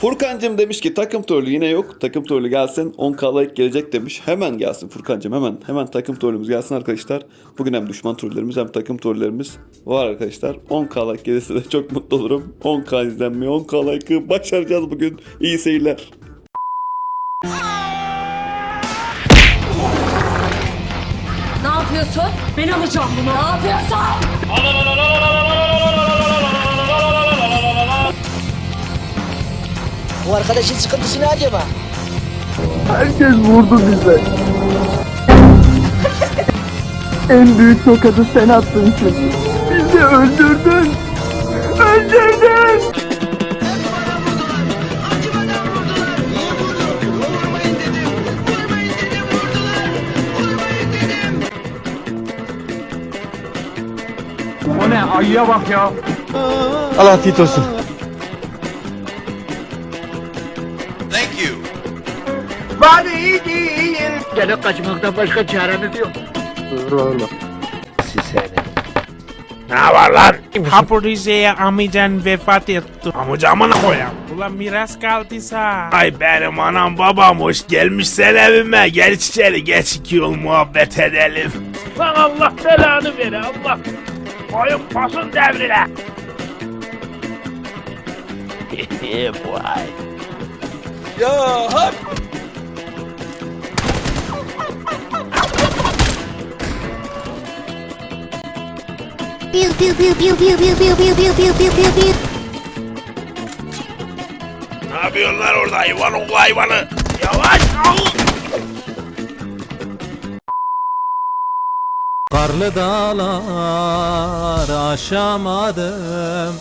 Furkancım demiş ki takım trolü yine yok. Takım trolü gelsin 10k like gelecek demiş. Hemen gelsin Furkancım hemen. Hemen takım trollümüz gelsin arkadaşlar. Bugün hem düşman trollerimiz hem takım trollerimiz var arkadaşlar. 10k like gelirse de çok mutlu olurum. 10k izlenme 10k like'ı başaracağız bugün. İyi seyirler. Ne yapıyorsun? Ben alacağım bunu. Ne yapıyorsun? Bu arkadaşın sıkıntısı ne acaba? Herkes vurdu bize. en büyük tokadı sen attın çünkü. Bizi öldürdün. Öldürdün. O ne ayıya bak ya. Allah afiyet olsun. Gene kaçmaktan başka çaremiz yok. Ne var lan? Hapo Rize'ye amcan vefat etti. Amcamı ne koyayım? Ulan miras kaldıysa. Ay benim anam babam hoş gelmişsen evime. Gel içeri geç iki yol muhabbet edelim. Lan Allah belanı vere Allah. Oyun pasın devrine. Vay. Pew pew pew pew pew pew pew pew pew pew pew pew pew. Ne yapıyorsun lan orada hayvan oğlu hayvanı? Yavaş al. Karlı dağlar aşamadım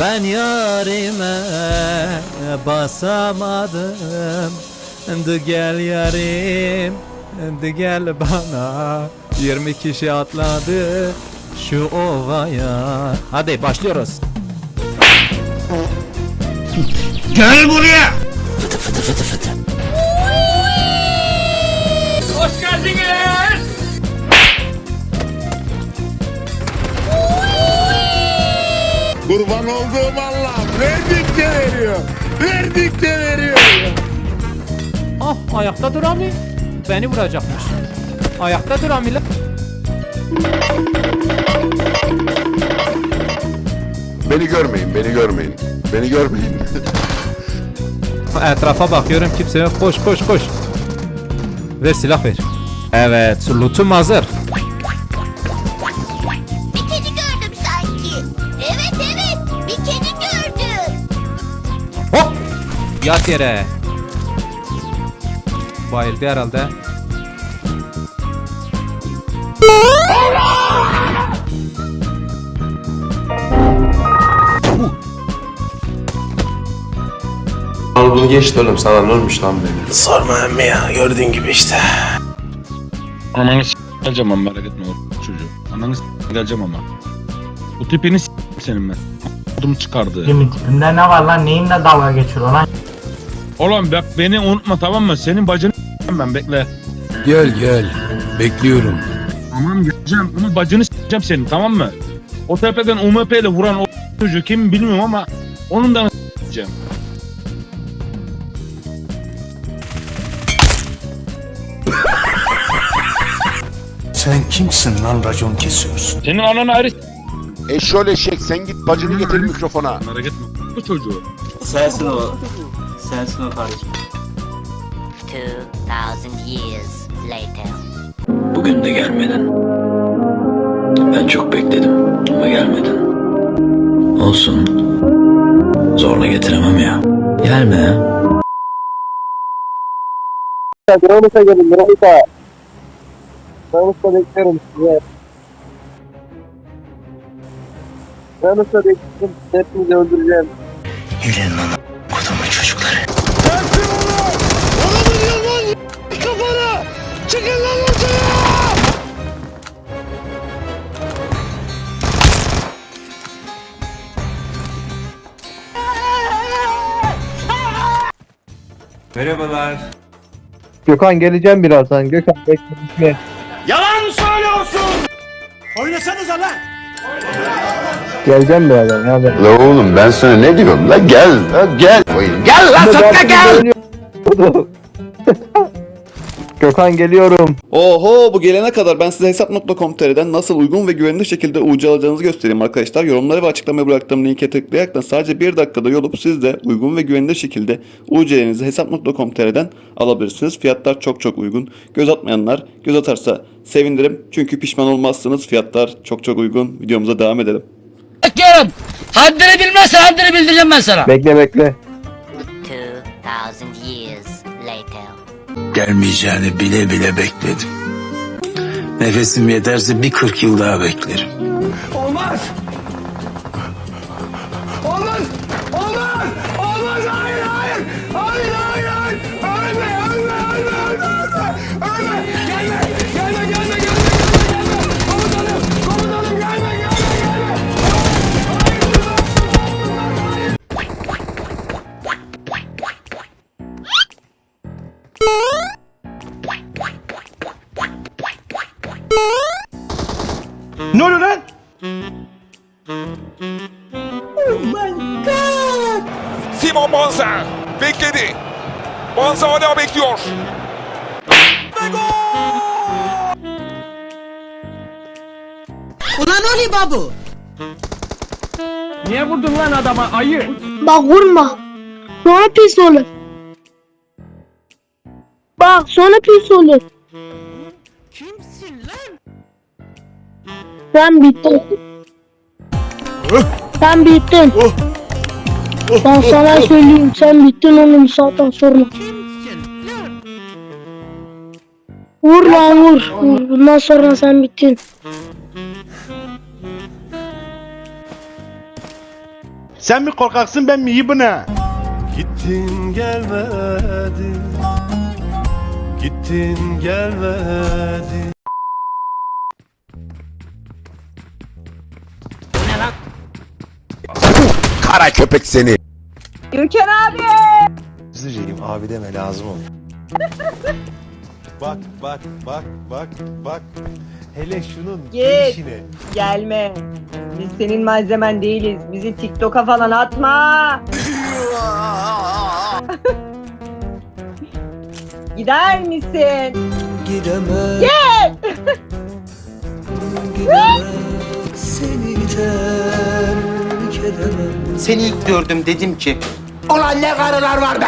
Ben yarime basamadım De gel yarim De gel bana 20 kişi atladı şu ovaya. Hadi başlıyoruz. Gel buraya. Kurban olduğum Allah verdikçe veriyor. Verdikçe veriyor. Ah ayakta duramıyor. Beni vuracakmış. Ayakta duramıyor Beni görmeyin, beni görmeyin. Beni görmeyin. Etrafa bakıyorum kimse yok. Koş koş koş. Ver silah ver. Evet, lootum hazır. Bir kedi gördüm sanki. Evet evet bir kedi gördüm. Hop! Yat yere. Bayıldı herhalde. Al bunu geçti oğlum sana ne olmuş lan böyle? Sorma emmi ya gördüğün gibi işte. Ananı s*** geleceğim ama merak etme o çocuğu. Ananı s*** geleceğim ama. Bu tipini s*** senin ben. Odum çıkardı. Kimin tipinde ne var lan? Neyinle dalga geçiyor lan? Oğlum bak beni unutma tamam mı? Senin bacını s**eyim ben bekle. Gel gel. Bekliyorum. Tamam geleceğim ama bacını s**eceğim senin tamam mı? O tepeden UMP ile vuran o çocuğu kim bilmiyorum ama onun da s**eceğim. Sen kimsin lan racon kesiyorsun? Senin ananı ayrı s*** Eşşoğlu eşek sen git bacını getir mikrofona. merak etme. Bu çocuğu. Sensin o. Sensin o kardeşim. 2000 years later. Bugün de gelmedin. Ben çok bekledim ama gelmedin. Olsun. Zorla getiremem ya. Gelme ya. Drone'sa gelin Drone'sa. Yanlışla beklerim size. Yanlışla beklerim. Hepinizi öldüreceğim. Gelin lan kodumu çocukları. Gelsin onu! Onu vuruyor lan kafana! Çıkın lan ortaya! Merhabalar. Gökhan geleceğim birazdan. Gökhan bekle söylüyorsun. Oynasanıza lan. Geleceğim birazdan ya. La oğlum ben sana ne diyorum la gel la gel. Gel lan Sıtkı gel. Gökhan geliyorum. Oho bu gelene kadar ben size hesap.com.tr'den nasıl uygun ve güvenilir şekilde UC alacağınızı göstereyim arkadaşlar. Yorumlara ve açıklamaya bıraktığım linke tıklayarak sadece bir dakikada yolup siz de uygun ve güvenilir şekilde UC'lerinizi hesap.com.tr'den alabilirsiniz. Fiyatlar çok çok uygun. Göz atmayanlar göz atarsa sevinirim. Çünkü pişman olmazsınız. Fiyatlar çok çok uygun. Videomuza devam edelim. Bekliyorum. Haddini bilmezsen haddini bildireceğim ben sana. Bekle bekle. 2000 years later. Gelmeyeceğini bile bile bekledim. Nefesim yeterse bir 40 yıl daha beklerim. Ne Banza hala bekliyor. Bak vurma. Sonra pis olur. Bak sonra pis olur. Kimsin lan? Sen bittin. Sen bittin. Ben sana söyleyeyim sen bittin oğlum zaten sonra. Vur lan vur. vur. Bundan sonra sen bittin. Sen mi korkaksın ben mi ibne? Gittin gelmedin. Gittin gelmedin. Kara köpek seni. Hızlıcıyım abi deme lazım olur. Bak bak bak bak bak. Hele şunun Git. gelişine. Gelme. Biz senin malzemen değiliz. Bizi TikTok'a falan atma. Gider misin? Gidemem. Git. Seni terk edemem. Seni ilk gördüm dedim ki. Ulan ne karılar var be!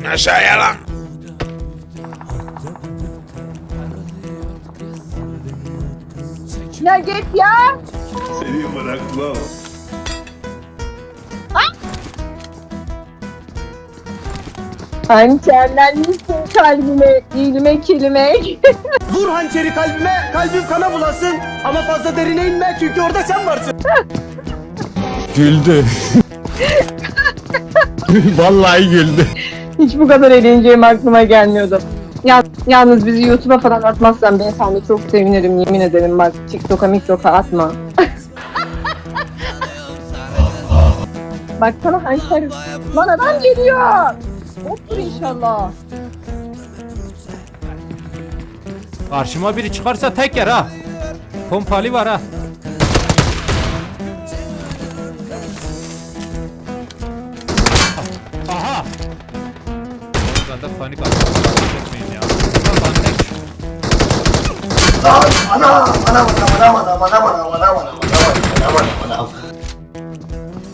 İn aşağıya lan. Ya git ya. Seni bırakmam. Hançerlenmişsin kalbime, ilme kilime. Vur hançeri kalbime, kalbim kana bulasın. Ama fazla derine inme çünkü orada sen varsın. Güldü. Vallahi güldü. Hiç bu kadar eğleneceğim aklıma gelmiyordu. Ya, yalnız bizi YouTube'a falan atmazsan beyefendi çok sevinirim yemin ederim bak TikTok'a miktok'a atma. Baksana hançer. Lan adam geliyor. Otur inşallah. Karşıma biri çıkarsa tek yer ha. Pompalı var ha.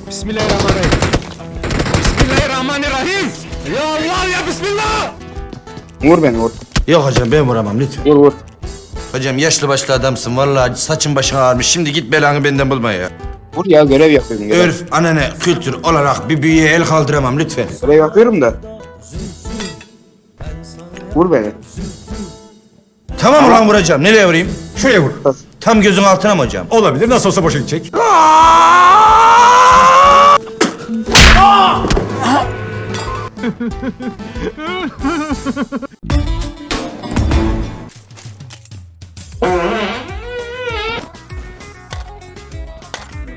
Bismillahirrahmanirrahim. Bismillahirrahmanirrahim. Ya Allah ya Bismillah. Vur beni vur. Yok hocam ben vuramam lütfen. Vur vur. Hocam yaşlı başlı adamsın vallahi saçın başın ağarmış. Şimdi git belanı benden bulma ya. Vur ya görev yapıyorum. Görev, Örf, anane, kültür olarak bir büyüye el kaldıramam lütfen. görev yapıyorum da. Vur beni. Tamam ulan vuracağım. Nereye vurayım? Şuraya vur. Tam gözün altına mı hocam? Olabilir nasıl olsa boşa gidecek.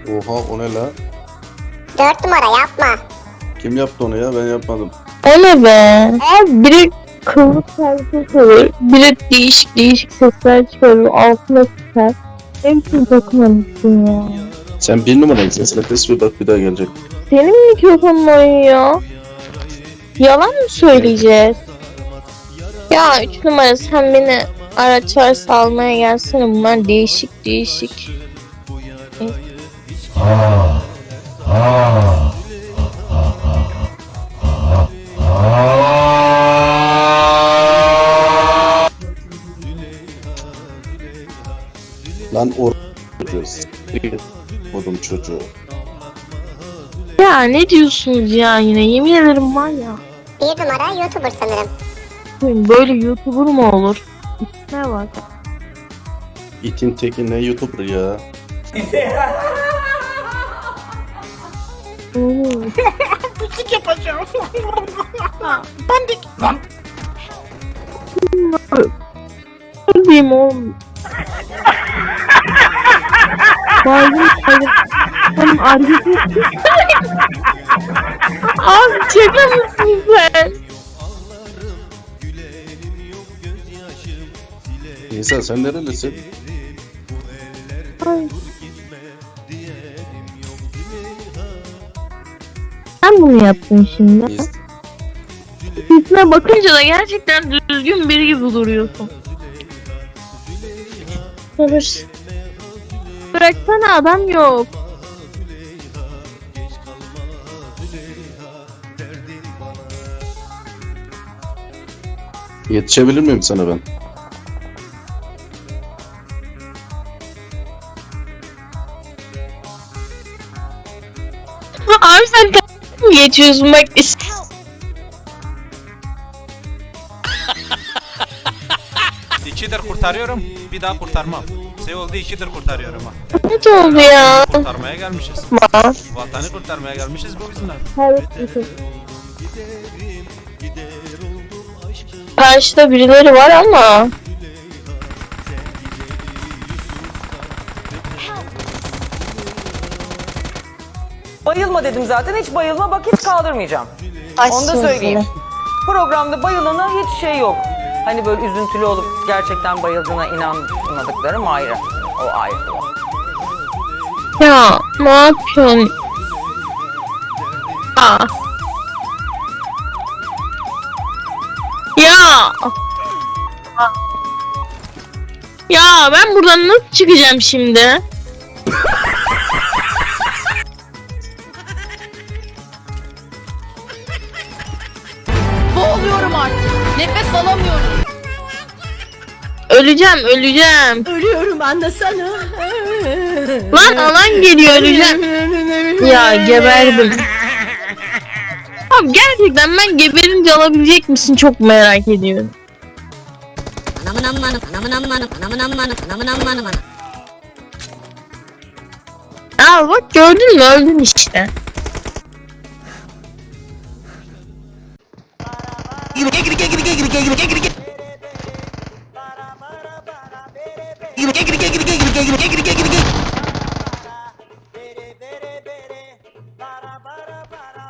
Oha o ne la? Dört numara yapma. Kim yaptı onu ya ben yapmadım. O ne be? Abi biri kıvırcık şarkı söylüyor. Bir de değişik değişik sesler çıkarıyor. Altına sıkar. Hepsini takmamışsın ya. Sen bir numaraysın. Sana kız bir bak bir daha gelecek. Senin mikrofonun oynuyor. Yalan mı söyleyeceğiz? Ya üç numara sen beni araç varsa almaya gelsene. Bunlar değişik değişik. Lan or. Odum çocuğu. Ya ne diyorsunuz ya yine yemin ederim var ya. Bir numara YouTuber sanırım. Böyle YouTuber mu olur? Ne bak. İtin teki ne YouTuber ya. Oo. Ne diyeyim oğlum? Baydım baydım. Oğlum argısı. Abi şaka mısın sen? Nisa sen nerelisin? Ay. Sen bunu yaptın şimdi. Nis- Yüzüne bakınca da gerçekten düzgün biri gibi duruyorsun. Sabır. Bıraksana adam yok. Yetişebilir miyim sana ben? Abi sen k- mı geçiyorsun bak. İkidir kurtarıyorum. Bir daha kurtarmam. Seul'de ikidir kurtarıyorum ha. Ne oldu ya? Kurtarmaya gelmişiz. Ma. Vatanı kurtarmaya gelmişiz bu yüzden. Karşıda birileri var ama. Bayılma dedim zaten. Hiç bayılma bak hiç kaldırmayacağım. Ay, Onu da söyleyeyim. Programda bayılana hiç şey yok. Hani böyle üzüntülü olup gerçekten bayıldığına inanmadıklarım ayrı. O ayrı. Ya ne yapıyorsun? Aa. Ya. Ya ben buradan nasıl çıkacağım şimdi? Boğuluyorum artık. Nefes alamıyorum. Öleceğim, öleceğim. Ölüyorum anlasana. Lan alan geliyor, öleceğim. Ya geberdim. Abi gerçekten ben geberince alabilecek misin çok merak ediyorum. Anamın ammanım, anamın ammanım, anamın ammanım, anamın ammanım. Aa bak gördün mü öldün işte.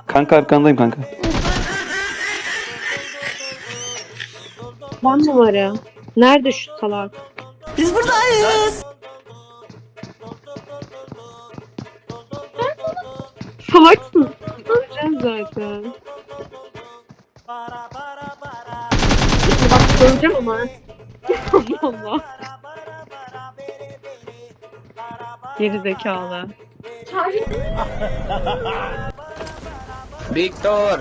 Kanka arkandayım kanka. Ben numara. Nerede şu salak? Biz buradayız. Salaksın. Öleceğim zaten. Öleceğim ama. Allah Allah. Geri zekalı. Victor.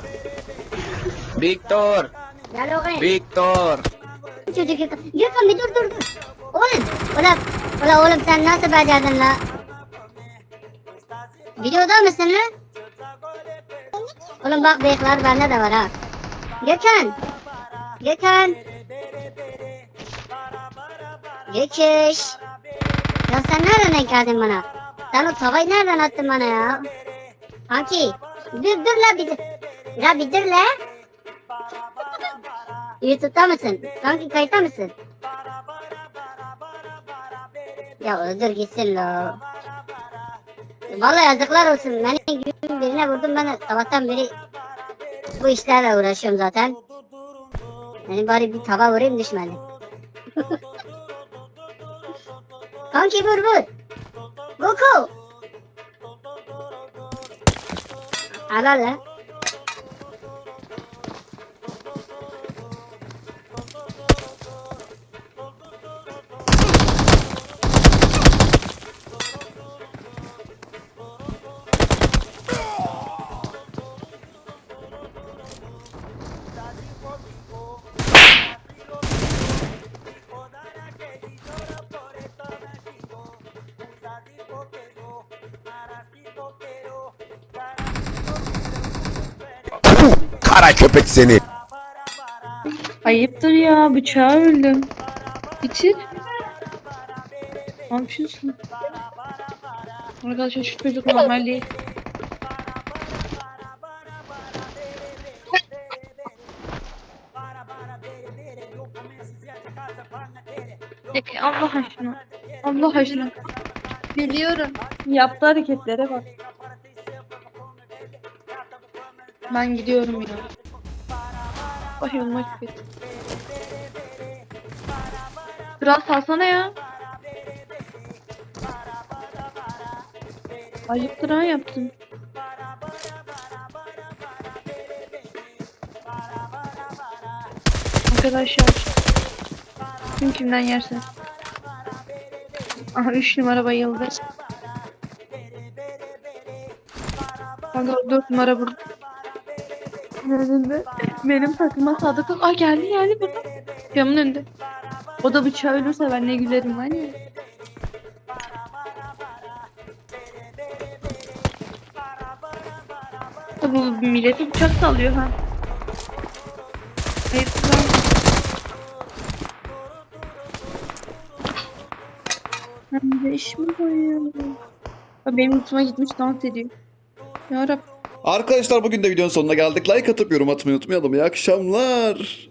Victor. Gel oğlum. Victor. Çocuk yakın. Yakın bir dur dur dur. Oğlum. Ulan. Ulan oğlum sen nasıl becerdin la? Videoda mısın lan? Oğlum bak bıyıklar bende de var ha. Gökhan. Gökhan. Göküş. Ya sen nereden denk geldin bana? Sen o tavayı nereden attın bana ya? Kanki. Dur dur la bir dur. La bir dur la. YouTube'da mısın? Kanki kayıtta mısın? Ya öldür gitsin lo. Vallahi yazıklar olsun. Beni gün birine vurdum ben sabahtan beri bu işlerle uğraşıyorum zaten. Yani bari bir tava vurayım düşmedi. Kanki vur vur. Goku. Helal. Kara köpek seni. Ayıptır ya bıçağı öldüm. Bitir. Ne yapıyorsun? Arkadaşlar şu çocuk normal değil. Peki Allah aşkına. Allah aşkına. Biliyorum. Yaptığı hareketlere bak. Ben gidiyorum ya. Ay yoluma git. Biraz salsana ya. Ayıptır ha yaptın. Arkadaşlar. Kim kimden yerse. Aha 3 numara bayıldı. Kanka 4 numara burada. Önünde. Benim takıma sadık. Aa geldi geldi burada. Camın önünde. O da bıçağı ölürse ben ne gülerim var ya. Bu milleti bıçak sallıyor ha. Hayır. Hem de iş mi koyuyor? Ha, Benim hoşuma gitmiş dans ediyor. Ya Rab. Arkadaşlar bugün de videonun sonuna geldik. Like atıp yorum atmayı unutmayalım. İyi akşamlar.